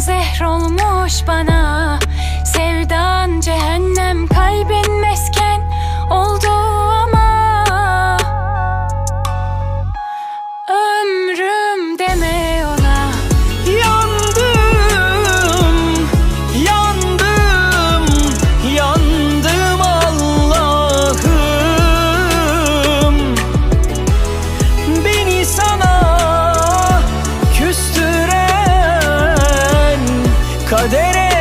zehr olmuş bana. kadere